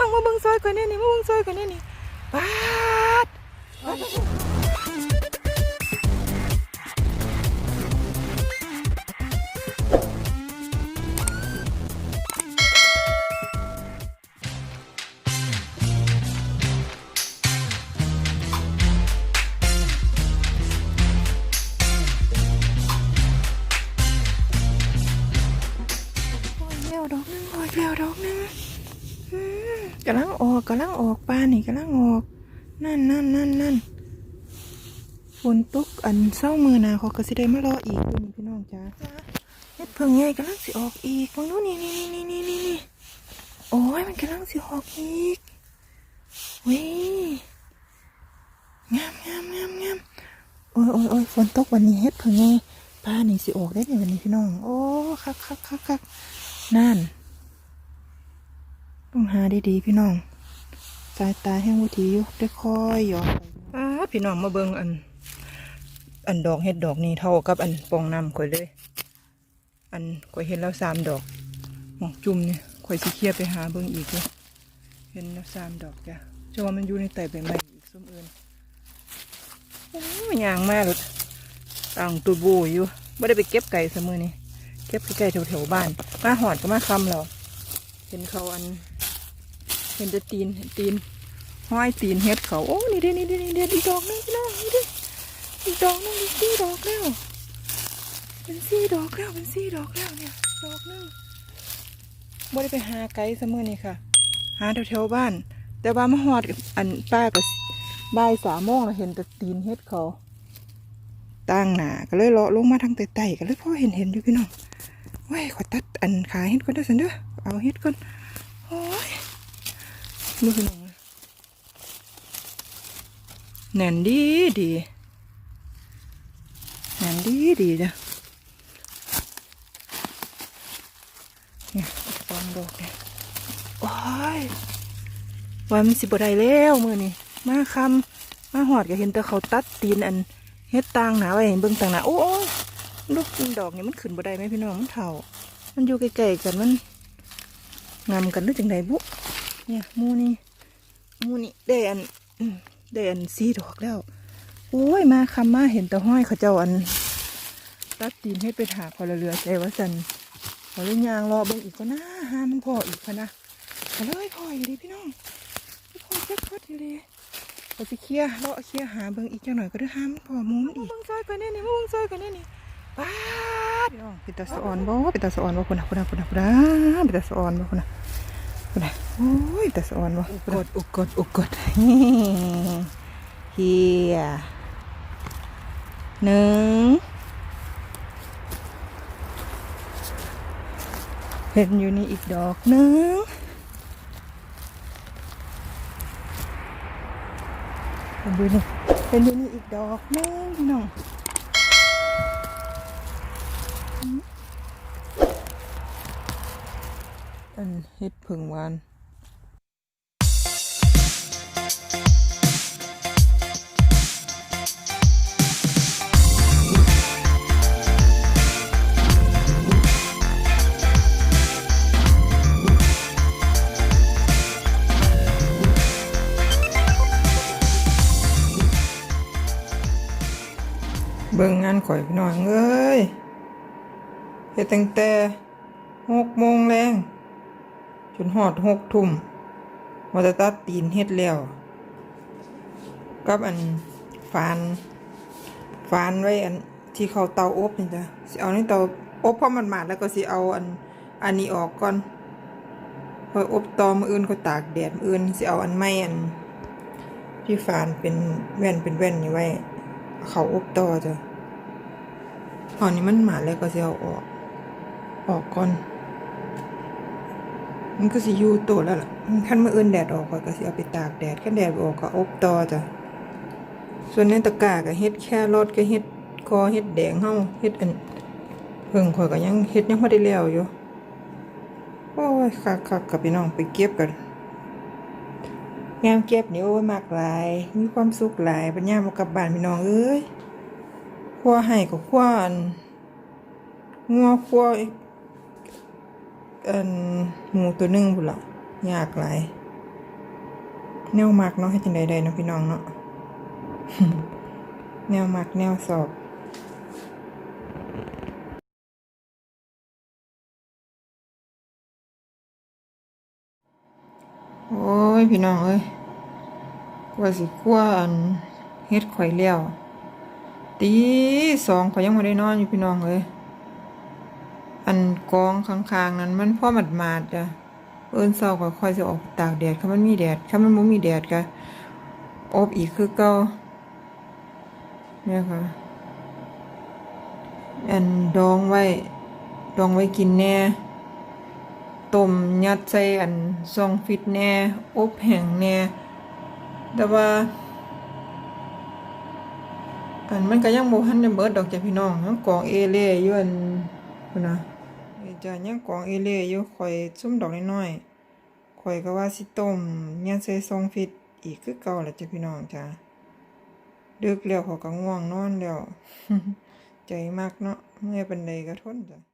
น้องมาเบิ่งซอยกันแน่นี่มาเบิ่งซอยกันแน่นี่ปาดโอ้ยวดอกนึงโอ้ยแววดอกนึง กำลังออกกำลังออกปลานี่กำลังออก นั่นนั่นนั่นนั่นฝนตกอันเศร้ามือนาเขาก็สิได้มารออีกพี่น้องจ้าเฮ็ดเพิ่งไงกำลังสิออกอีกมองดูนี่นี่นี่นี่นี่นี่โอ้ยมันกำลังสิออกอีกวิงามงามงามงามโอ้ยโอ้ยโอ้ยฝนตกวันนี้เฮ็ดเพิ่งไงปลานี่สิออกได้ในวันนี้พี่น้อง โอ้คักคักคักคักนั่น ต้องหาดีๆพี่น้อง สายตาแห้งวุทีอยู่ได้ค่อยหยอกอ้าพี่น้องมาเบิ่งอัน อันดอกเห็ดดอกนี่เท่ากับอันปองน้ำข่อยเลย อันข่อยเห็นแล้วสามดอกหมอกจุ่มเนี่ยข่อยสิเคลียไปหาเบิ่งอีกเลยเห็นแล้วสามดอกจ้ะจะว่ามันอยู่ในไต่ใบไม้อีกส้มเอิญโอ้ยยางมากเลยต่างตัวโบอยู่ไม่ได้ไปเก็บไก่เสมอนี่เก็บไก่แถวๆบ้าน มาหอดก็มาคำเราเห็นเขาอัน เห็นแต่ตีนเห็นตีนห้อยตีนเฮ็ดเขาโอ้นี่เด้นี่เด้นี่เด้อีดอกนึงพี่น้องนี่เด้อีดอกนึงอีกสี่ดอกแล้วเป็นสี่ดอกแล้วเป็นสี่ดอกแล้วเนี่ยดอกนึงบ่ได้ไปหาไกด์เสมอนี่ค่ะ หาแถวๆบ้าน แต่ว่ามาหอดอันป้าก็บ่ายสามโมงแล้วเห็นแต่ตีนเฮ็ดเขาตั้งหนาก็เลยเลาะลงมาทางใต้ๆก็เลยพ่อเห็นเห็นอยู่พี่น้องเว้ยขอตัดอันขาเฮ็ดก่อนเด้อสันเด้อเอาเฮ็ดก่อน ดูพี่น้องเลยแน่นดีดีแน่นดีดีจ้ะเนี่ยฟองดอกเนี่ยโอ้ยวันสิบได้แล้วมือนี่มาคำมาหอดก็เห็นแต่เขาตัดตีนอันเฮ็ดต่างหนาไว้เห็นเบิ่งต่างหนาโอ้ยลูกดอกนี่มันขึ้นบ่ได้ไหมพี่น้องมันเถ่า มันอยู่ไกลๆกันมันงามกันหรือจังไดบุ เนี่ยหมูนี่หมูนี่ได้อันอืมได้อันสีดอกแล้ว โอ้ยมาคำมาเห็นแต่ห้อยเขาเจ้าอันตัดตีนให้ไปถาพลเรือใจว่าสันเขาเลยยางรอเบิ่งอีกก็น่าหามันพออีกพะนะเขาเลยพออยู่ดีพี่น้องพอจักพัดอยู่ดีเขาจะเคลียร์เลาะเคลียร์หาเบิ่งอีกจังหน่อยก็ได้หามันพอหมูมันอีกเบิ่งซอยกันแน่นี่มาเบิ่งซอยกันแน่นี่ป้าดพี่น้องเป็นตาสะออนบ่เป็นตาสะออนบ่คุณนะคุณนะคุณนะคุณนะเป็นตาสะออนบ่คุณนะคุณนะ โอ้ยแต่สอนวะอุกดอุกดอุกดเฮียหนึ่งเห็นอยู่นี่อีกดอกหนึ่งเห็นอยู่นี่เห็นอยู่นี่อีกดอกหนึ่งพี่น้องอันเฮ็ดผึ่งหวาน บิ่งงานข่อยพี่น้องเอ้ยเฮ็ดตั้งแต่หกโมงแรงจนหอดหกทุ่มว่าจะตัดตีนเฮ็ดแล้วกับอันฟานฟานไว้อันที่เขาเตาอบนี่จ้ะสิเอาในเตาอบพอมันหมาดแล้วก็สิเอาอันอันนี้ออกก่อนพออบตอมืออื่นเขาตากแดดอื่นสิเอาอันไม้อันที่ฟานเป็นแว่นเป็นแว่นนี่ไว้เขาอบต่อจ้ะ ตอนนี้มันหมาแล้วก็จะเอาออก ออกก่อน มันก็สิอยู่ตัวแล้วล่ะขั้นเมื่ออื่นแดดออกก็สิเอาไปตากแดดขั้นแดดออกก็อบต่อจ้ะส่วนในตะกร้าก็เฮ็ดแค่รอดก็เฮ็ดกอเฮ็ดแดงเฮาเฮ็ดอันเพิ่งข่อยก็ยังเฮ็ดยังบ่ได้แล้วอยู่โอ้ยคักๆกับพี่น้องไปเก็บกันงามเก็บนี่โอ้ยมากหลาย มีความสุขหลายปัญญามากับบ้านพี่น้องเอ้ย ครัวให้กับครัวอันงัวครัวอันหมูตัวหนึ่งพุ่นละยากหลายแนวมักเนาะให้จังใดๆเนาะพี่น้องเนาะแนวมักแนวสอบโอ้ย พี่น้องเอ้ยกว่าสิกว่าอันเฮ็ดข่อยแล้ว ตีสองข่อยังไม่ได้นอนอยู่พี่น้องเอ้ยอันกองข้างๆนั้นมันพ่อหมาดๆจ้ะเอินเช้าก็ค่อยสิออกตากแดดถ้ามันมีแดดถ้ามันบ่มีแดดก็อบอีกคือเก่าเนี่ยค่ะ อันดองไว้ดองไว้กินแน่ต้มยัดใส่อันซองฟิตแน่อบแห้งแน่แต่ว่า อันมันก็ยังบ่ทันได้เบิดดอกจ้ะพี่น้องยังกองเอเล่อยู่อันพุ่นน่ะนี่จ้ะยังกองเอเล่อยู่ข่อยซุ่มดอกน้อยๆข่อยก็ว่าสิต้มยัดใส่ซองฟิตอีกคือเก่าแหละจ้ะพี่น้องจ้ะดึกแล้วเขาก็ง่วงนอนแล้วใจมากเนาะเมื่อยปานใดก็ทนจ้ะ